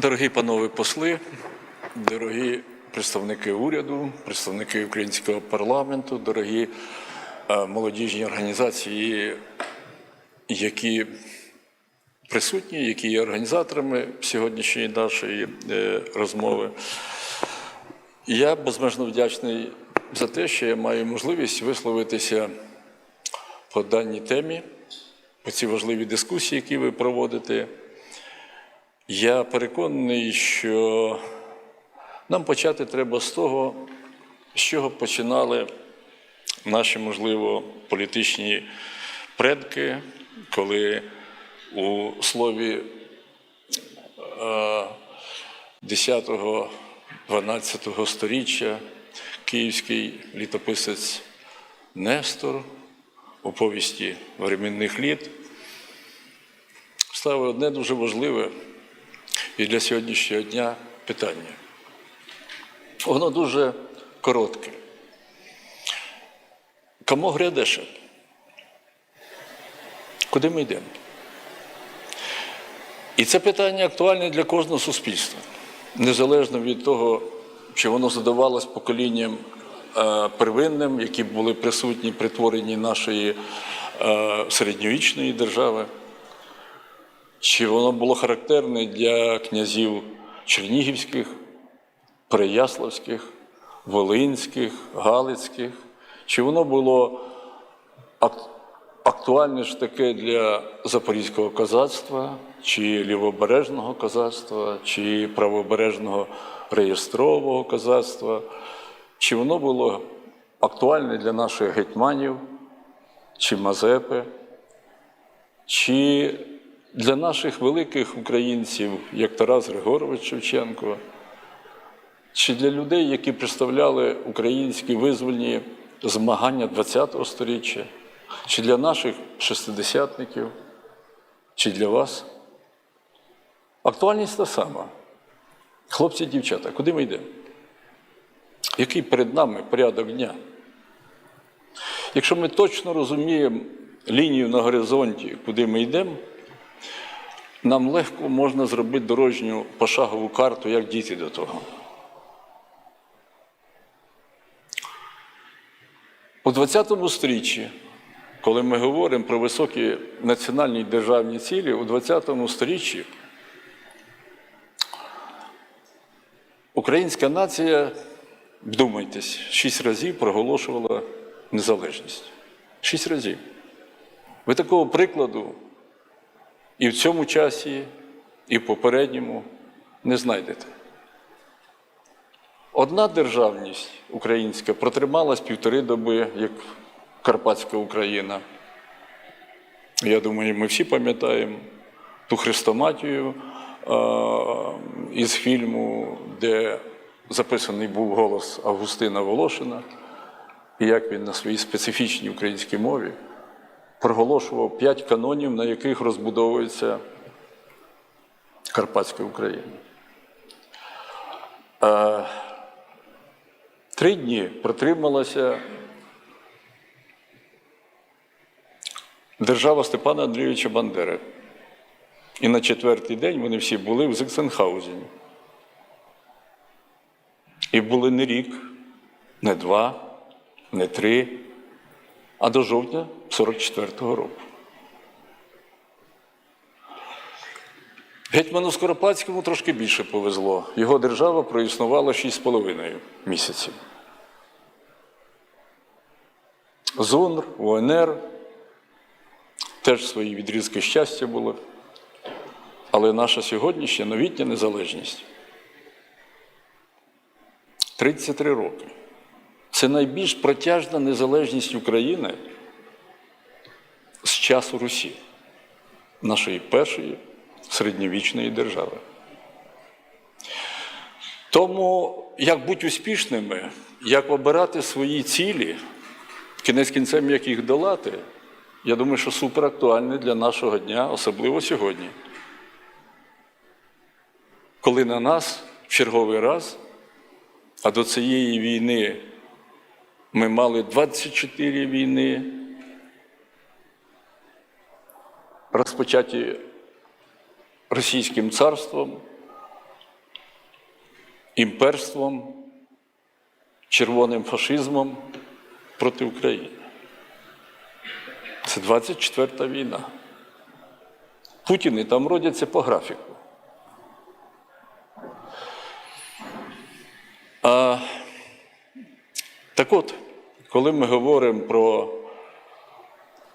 Дорогі панове посли, дорогі представники уряду, представники українського парламенту, дорогі е, молодіжні організації, які присутні, які є організаторами сьогоднішньої нашої е, розмови. Я безмежно вдячний за те, що я маю можливість висловитися по даній темі, по цій важливій дискусії, які ви проводите. Я переконаний, що нам почати треба з того, з чого починали наші, можливо, політичні предки, коли у слові 10-12 сторіччя київський літописець Нестор у повісті временних літ ставив одне дуже важливе і для сьогоднішнього дня питання. Воно дуже коротке. Кому грядеше? Куди ми йдемо? І це питання актуальне для кожного суспільства, незалежно від того, чи воно задавалось поколінням е, первинним, які були присутні при творенні нашої е, середньовічної держави, чи воно було характерне для князів чернігівських, переяславських, волинських, галицьких, чи воно було актуальне ж таке для запорізького козацтва, чи лівобережного козацтва, чи правобережного реєстрового козацтва, чи воно було актуальне для наших гетьманів, чи Мазепи, чи для наших великих українців, як Тарас Григорович Шевченко, чи для людей, які представляли українські визвольні змагання ХХ століття, чи для наших шестидесятників, чи для вас. Актуальність та сама. Хлопці і дівчата, куди ми йдемо? Який перед нами порядок дня? Якщо ми точно розуміємо лінію на горизонті, куди ми йдемо, нам легко можна зробити дорожню пошагову карту, як дійти до того. У 20-му сторіччі, коли ми говоримо про високі національні державні цілі, у 20-му сторіччі українська нація, вдумайтесь, шість разів проголошувала незалежність. Шість разів. Ви такого прикладу і в цьому часі, і в попередньому не знайдете. Одна державність українська протрималась півтори доби, як Карпатська Україна. Я думаю, ми всі пам'ятаємо ту хрестоматію із фільму, де записаний був голос Августина Волошина, і як він на своїй специфічній українській мові проголошував п'ять канонів, на яких розбудовується Карпатська Україна. Е, Три дні протрималася держава Степана Андрійовича Бандери. І на четвертий день вони всі були в Зексенхаузені. І були не рік, не два, не три, а до жовтня 44-го року. Гетьману Скоропадському трошки більше повезло. Його держава проіснувала 6,5 місяців. ЗУНР, УНР теж свої відрізки щастя були. Але наша сьогоднішня новітня незалежність 33 роки. Це найбільш протяжна незалежність України з часу Русі, нашої першої середньовічної держави. Тому як бути успішними, як обирати свої цілі, кінець кінцем як їх долати, я думаю, що суперактуальне для нашого дня, особливо сьогодні. Коли на нас в черговий раз, а до цієї війни ми мали 24 війни, розпочаті Російським царством, імперством, червоним фашизмом проти України. Це 24-та війна. Путіни там родяться по графіку. А, так от, коли ми говоримо про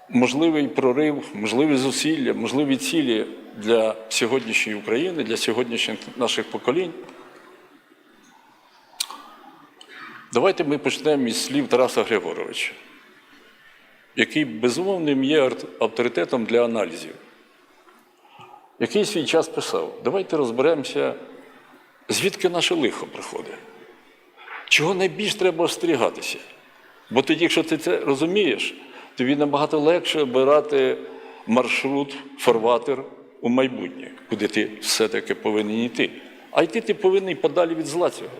можливий прорив, можливі зусилля, можливі цілі для сьогоднішньої України, для сьогоднішніх наших поколінь, давайте ми почнемо із слів Тараса Григоровича, який безумовним є авторитетом для аналізів, який свій час писав: давайте розберемося, звідки наше лихо приходить. Чого найбільш треба остерігатися? Бо тоді, якщо ти це розумієш, тобі набагато легше обирати маршрут, фарватер у майбутнє, куди ти все-таки повинен йти. А йти ти повинен подалі від зла цього.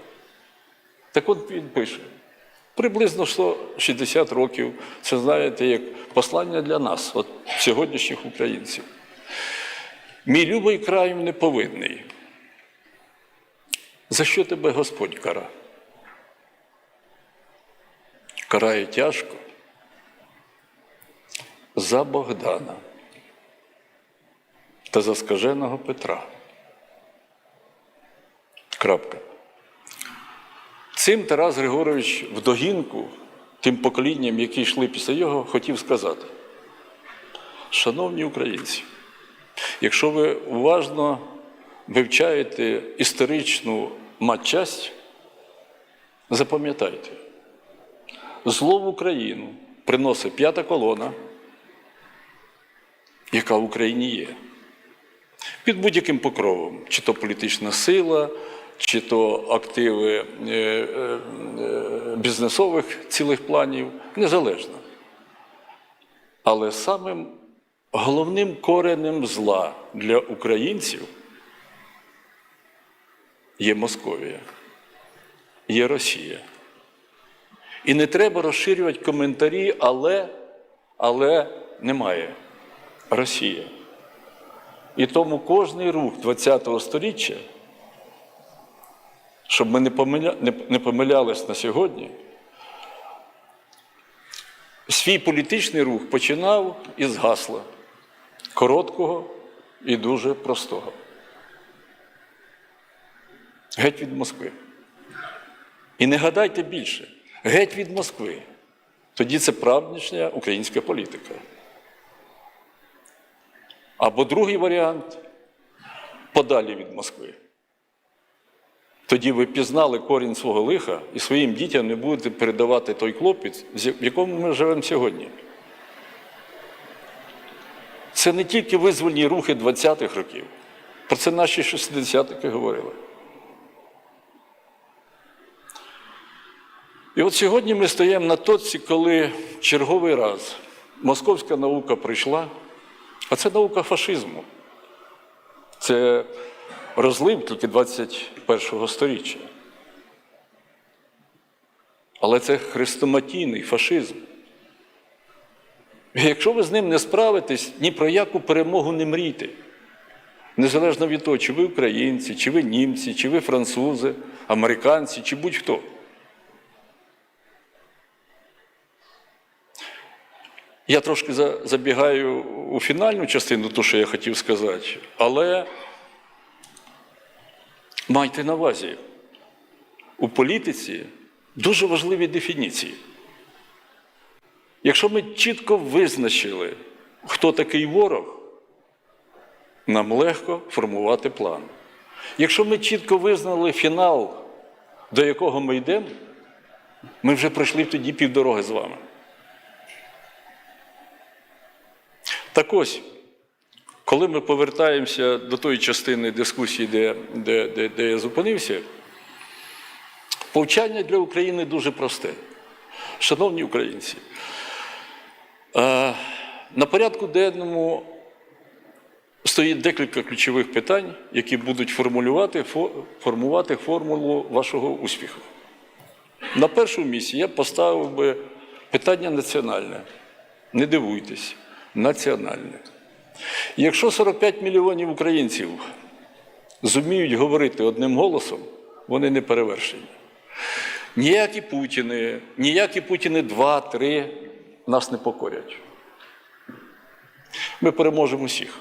Так от він пише: приблизно 160 років, це знаєте, як послання для нас, от сьогоднішніх українців. Мій любий край неповинний. За що тебе Господь кара? Карає тяжко за Богдана та за скаженого Петра. Крапка. Цим Тарас Григорович в догінку тим поколінням, які йшли після його, хотів сказати: Шановні українці, якщо ви уважно вивчаєте історичну матчасть, запам'ятайте, зло в Україну приносить п'ята колона, яка в Україні є. Під будь-яким покровом, чи то політична сила, чи то активи е, е, е, бізнесових цілих планів, незалежно. Але самим головним коренем зла для українців є Московія, є Росія. І не треба розширювати коментарі, але, але немає. Росія. І тому кожний рух ХХ століття, щоб ми не, помиля... не, помилялись на сьогодні, свій політичний рух починав із гасла короткого і дуже простого. Геть від Москви. І не гадайте більше, геть від Москви. Тоді це правднішня українська політика. Або другий варіант подалі від Москви. Тоді ви пізнали корінь свого лиха і своїм дітям не будете передавати той клопіт, в якому ми живемо сьогодні. Це не тільки визвольні рухи 20-х років. Про це наші шестидесятники говорили. І от сьогодні ми стоїмо на точці, коли черговий раз московська наука прийшла, а це наука фашизму. Це розлив тільки 21-го сторіччя. Але це хрестоматійний фашизм. І якщо ви з ним не справитесь, ні про яку перемогу не мрійте. Незалежно від того, чи ви українці, чи ви німці, чи ви французи, американці, чи будь-хто. Я трошки забігаю у фінальну частину, того, що я хотів сказати, але майте на увазі, у політиці дуже важливі дефініції. Якщо ми чітко визначили, хто такий ворог, нам легко формувати план. Якщо ми чітко визнали фінал, до якого ми йдемо, ми вже пройшли тоді півдороги з вами. Так ось, коли ми повертаємося до тої частини дискусії, де, де, де, де я зупинився, повчання для України дуже просте. Шановні українці, на порядку денному стоїть декілька ключових питань, які будуть формулювати, формувати формулу вашого успіху. На першому місці я поставив би питання національне. Не дивуйтесь національне. Якщо 45 мільйонів українців зуміють говорити одним голосом, вони не перевершені. Ніякі Путіни, ніякі Путіни 2-3 нас не покорять. Ми переможемо всіх.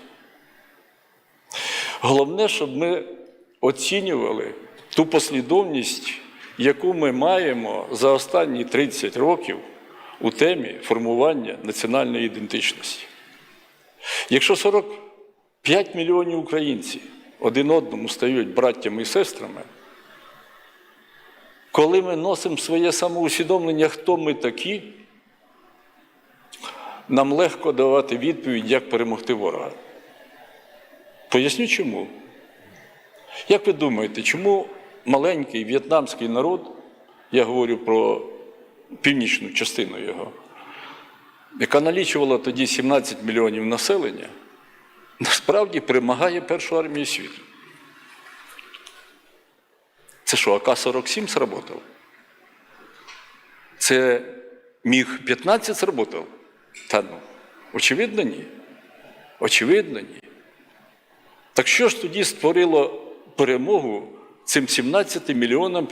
Головне, щоб ми оцінювали ту послідовність, яку ми маємо за останні 30 років у темі формування національної ідентичності. Якщо 45 мільйонів українців один одному стають браттями і сестрами, коли ми носимо своє самоусвідомлення, хто ми такі, нам легко давати відповідь, як перемогти ворога. Поясню чому. Як ви думаєте, чому маленький в'єтнамський народ, я говорю про північну частину його, яка налічувала тоді 17 мільйонів населення, насправді перемагає першу армію світу? Це що, АК-47 сработав? Це міг 15 сработав? Та ну, очевидно, ні. Очевидно, ні. Так що ж тоді створило перемогу цим 17 мільйонам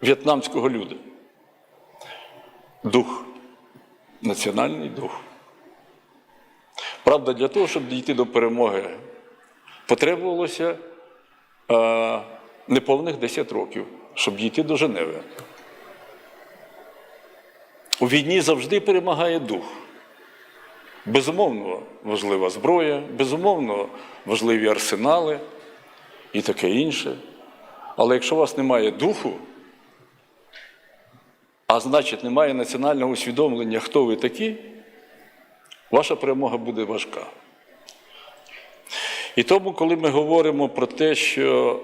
північно-в'єтнамського люду? Дух, національний дух. Правда, для того, щоб дійти до перемоги, потребувалося е, неповних 10 років, щоб дійти до Женеви. У війні завжди перемагає дух. Безумовно, важлива зброя, безумовно, важливі арсенали і таке інше. Але якщо у вас немає духу, а значить, немає національного усвідомлення, хто ви такі, ваша перемога буде важка. І тому, коли ми говоримо про те, що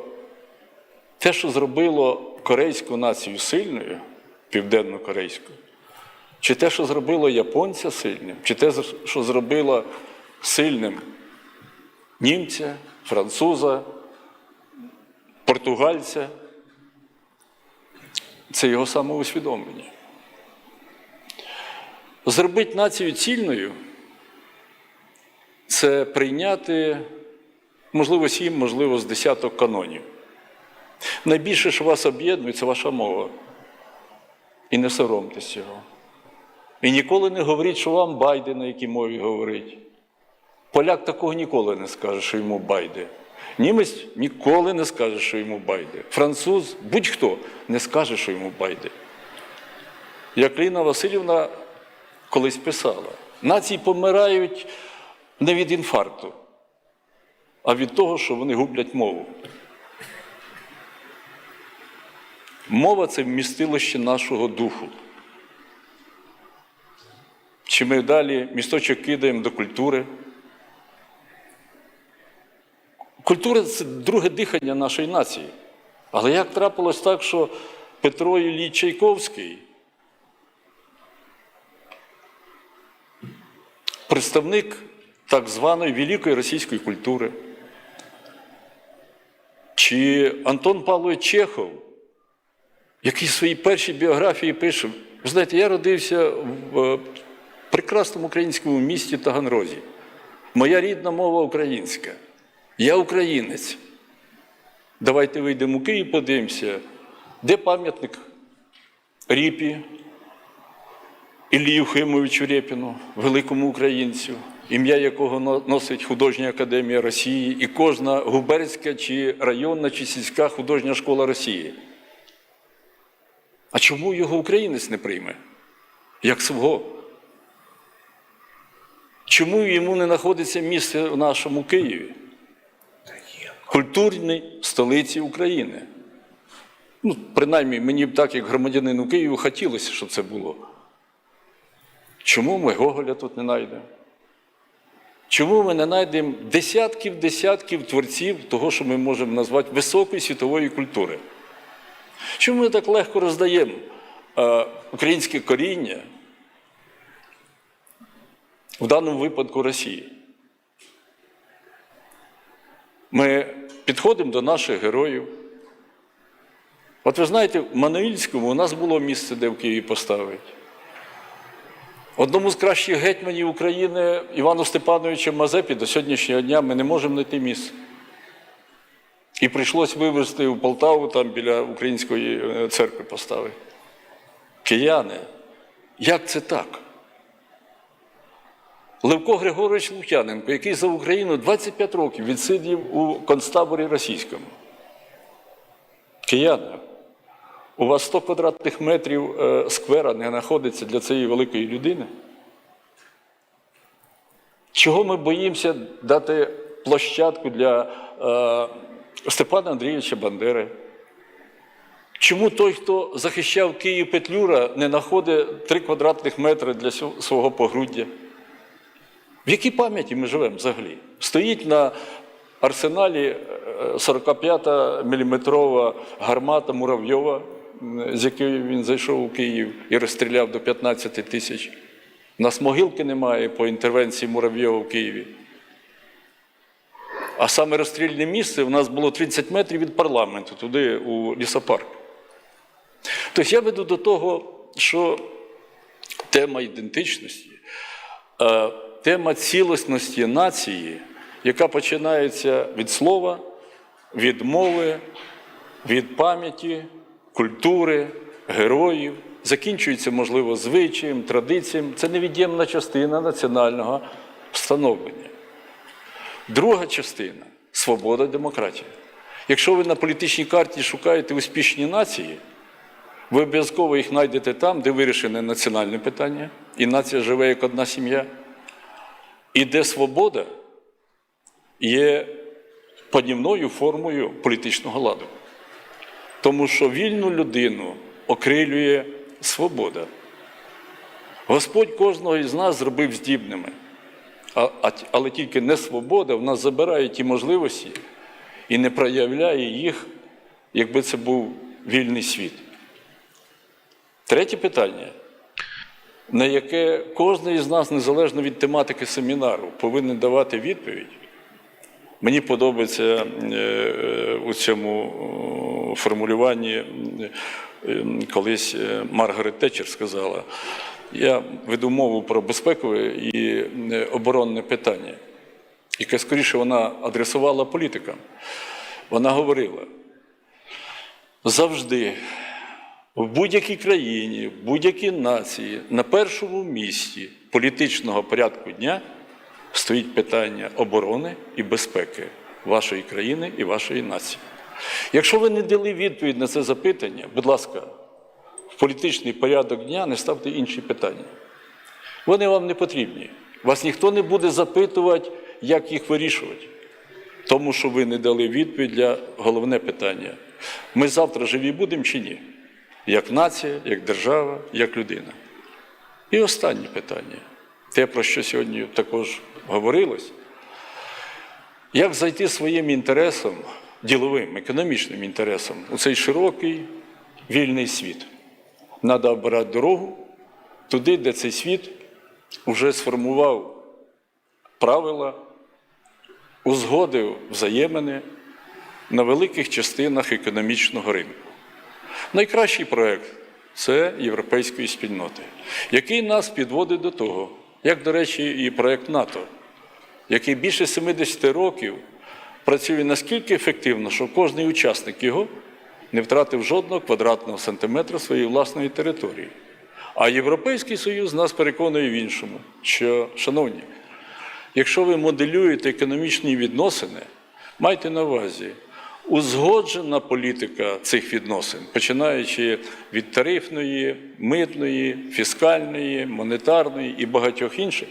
те, що зробило корейську націю сильною, південно-корейську, чи те, що зробило японця сильним, чи те, що зробило сильним німця, француза, португальця, це його самоусвідомлення. Зробити націю цільною це прийняти, можливо, сім, можливо, з десяток канонів. Найбільше, що вас об'єднує, це ваша мова. І не соромтесь цього. І ніколи не говоріть, що вам байде, на якій мові говорить. Поляк такого ніколи не скаже, що йому байде. Німець ніколи не скаже, що йому байде. Француз, будь-хто не скаже, що йому байде. Як Ліна Васильівна колись писала, нації помирають не від інфаркту, а від того, що вони гублять мову. Мова це вмістилище нашого духу. Чи ми далі місточок кидаємо до культури? Культура це друге дихання нашої нації. Але як трапилось так, що Петро Іллій Чайковський, представник так званої великої російської культури, чи Антон Павлович Чехов, який в своїй першій біографії пише, ви знаєте, я родився в прекрасному українському місті Таганрозі. Моя рідна мова українська. Я українець. Давайте вийдемо у Київ, подивимося, де пам'ятник Ріпі, Іллі Юхимовичу Рєпіну, великому українцю, ім'я якого носить Художня академія Росії і кожна губернська чи районна чи сільська художня школа Росії. А чому його українець не прийме? Як свого? Чому йому не знаходиться місце в нашому Києві? Культурній столиці України. Ну, принаймні, мені б так, як громадянину Києва, хотілося, щоб це було. Чому ми Гоголя тут не знайдемо? Чому ми не знайдемо десятків десятків творців того, що ми можемо назвати високої світової культури? Чому ми так легко роздаємо е, українське коріння, в даному випадку Росії? Ми підходимо до наших героїв. От ви знаєте, в Мануїльському у нас було місце, де в Києві поставити. Одному з кращих гетьманів України Івану Степановичу Мазепі до сьогоднішнього дня ми не можемо знайти місце. І прийшлось вивезти у Полтаву, там біля української е, церкви поставити. Кияни, як це так? Левко Григорович Лук'яненко, який за Україну 25 років відсидів у концтаборі російському. Кияни, у вас 100 квадратних метрів е, сквера не знаходиться для цієї великої людини? Чого ми боїмося дати площадку для е, Степана Андрійовича Бандери? Чому той, хто захищав Київ Петлюра, не знаходить 3 квадратних метри для свого погруддя? В якій пам'яті ми живемо взагалі? Стоїть на арсеналі е, 45-та міліметрова гармата Муравйова, з якою він зайшов у Київ і розстріляв до 15 тисяч. У нас могилки немає по інтервенції Муравйова в Києві. А саме розстрільне місце у нас було 30 метрів від парламенту, туди, у лісопарк. Тобто я веду до того, що тема ідентичності, е, тема цілісності нації, яка починається від слова, від мови, від пам'яті, культури, героїв, закінчується, можливо, звичаєм, традиціям. Це невід'ємна частина національного становлення. Друга частина свобода демократія. Якщо ви на політичній карті шукаєте успішні нації, ви обов'язково їх знайдете там, де вирішене національне питання, і нація живе як одна сім'я, і де свобода є панівною формою політичного ладу. Тому що вільну людину окрилює свобода. Господь кожного із нас зробив здібними. А- а- Але тільки не свобода в нас забирає ті можливості і не проявляє їх, якби це був вільний світ. Третє питання, на яке кожен із нас, незалежно від тематики семінару, повинен давати відповідь. Мені подобається е, е, у цьому е, формулюванні колись Маргарет Тетчер сказала. Я веду мову про безпекове і оборонне питання, яке скоріше вона адресувала політикам. Вона говорила: завжди в будь-якій країні, в будь-якій нації на першому місці політичного порядку дня стоїть питання оборони і безпеки вашої країни і вашої нації. Якщо ви не дали відповідь на це запитання, будь ласка, в політичний порядок дня не ставте інші питання. Вони вам не потрібні. Вас ніхто не буде запитувати, як їх вирішувати. Тому що ви не дали відповідь для головне питання. Ми завтра живі будемо чи ні? Як нація, як держава, як людина. І останнє питання. Те, про що сьогодні також говорилось. Як зайти своїм інтересом, діловим, економічним інтересом у цей широкий вільний світ? Треба обирати дорогу туди, де цей світ вже сформував правила, узгодив взаємини на великих частинах економічного ринку. Найкращий проєкт це європейської спільноти, який нас підводить до того, як, до речі, і проєкт НАТО, який більше 70 років працює наскільки ефективно, що кожен учасник його не втратив жодного квадратного сантиметра своєї власної території. А Європейський Союз нас переконує в іншому, що, шановні, якщо ви моделюєте економічні відносини, майте на увазі, узгоджена політика цих відносин, починаючи від тарифної, митної, фіскальної, монетарної і багатьох інших,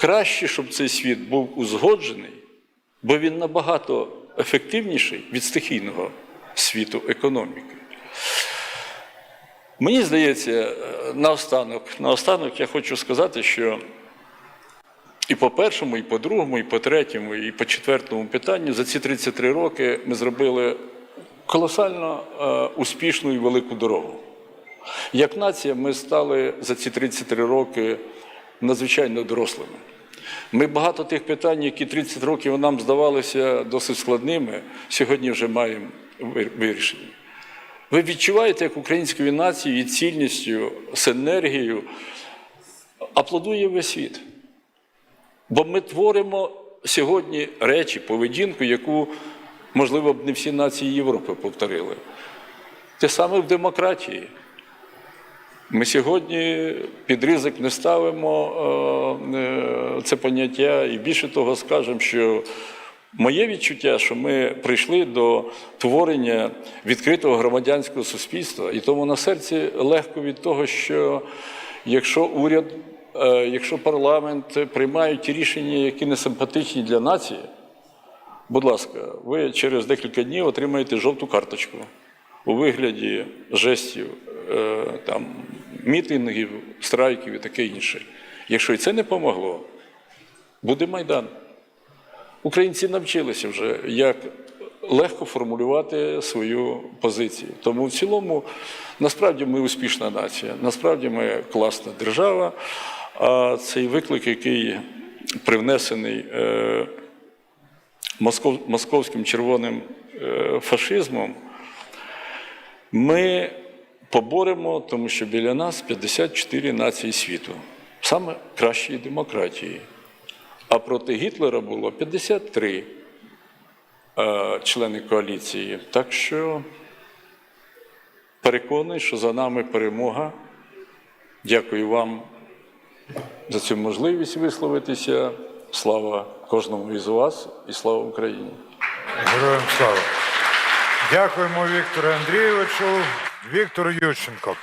краще, щоб цей світ був узгоджений, бо він набагато ефективніший від стихійного світу економіки. Мені здається, е, наостанок, наостанок я хочу сказати, що і по першому, і по другому, і по третьому, і по четвертому питанню за ці 33 роки ми зробили колосально е, успішну і велику дорогу. Як нація, ми стали за ці 33 роки надзвичайно дорослими. Ми багато тих питань, які 30 років нам здавалися досить складними, сьогодні вже маємо вир- вирішені. Ви відчуваєте, як українською нацією і цільністю, синергією аплодує весь світ. Бо ми творимо сьогодні речі, поведінку, яку Можливо, б не всі нації Європи повторили. Те саме в демократії. Ми сьогодні під ризик не ставимо е, е, це поняття, і більше того скажемо, що моє відчуття, що ми прийшли до творення відкритого громадянського суспільства, і тому на серці легко від того, що якщо уряд, якщо парламент приймають ті рішення, які не симпатичні для нації, будь ласка, ви через декілька днів отримаєте жовту карточку у вигляді жестів, е, там, мітингів, страйків і таке інше. Якщо і це не помогло, буде Майдан. Українці навчилися вже, як легко формулювати свою позицію. Тому в цілому, насправді, ми успішна нація, насправді ми класна держава. А цей виклик, який привнесений е, московським червоним е, фашизмом, ми поборемо, тому що біля нас 54 нації світу, саме кращої демократії. А проти Гітлера було 53 е, члени коаліції. Так що переконаний, що за нами перемога. Дякую вам за цю можливість висловитися. Слава кожному із вас і слава Україні! Героям слава. Дякуємо Віктору Андрійовичу. Віктору Ющенко.